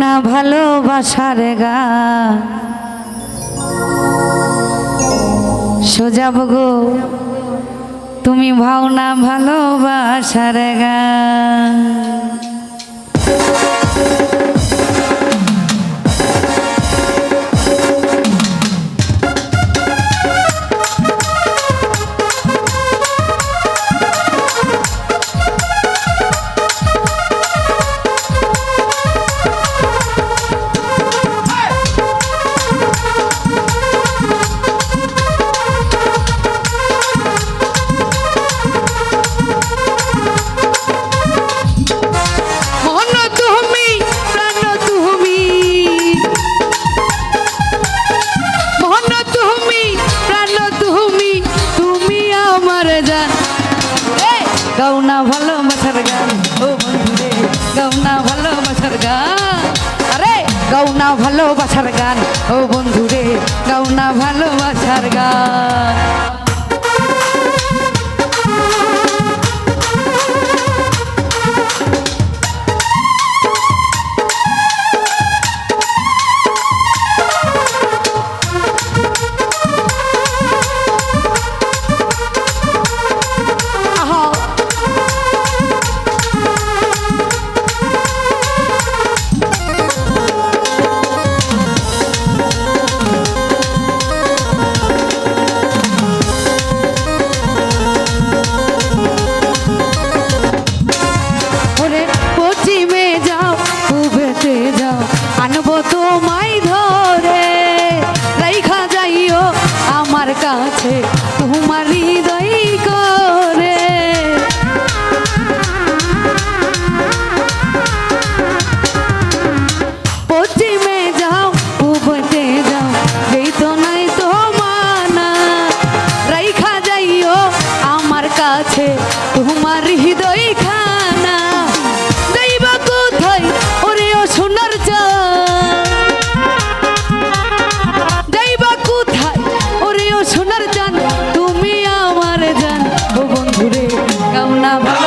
না ভালোবাসার গা। সোজাব গো তুমি ভাও না ভালোবাসার গা। গাও না ভালোবাসার গান। ও বন্ধু রে গাও না ভালোবাসার গান। আরে গাও না ভালোবাসার গান। ও বন্ধু রে গাও না ভালোবাসার গান। una.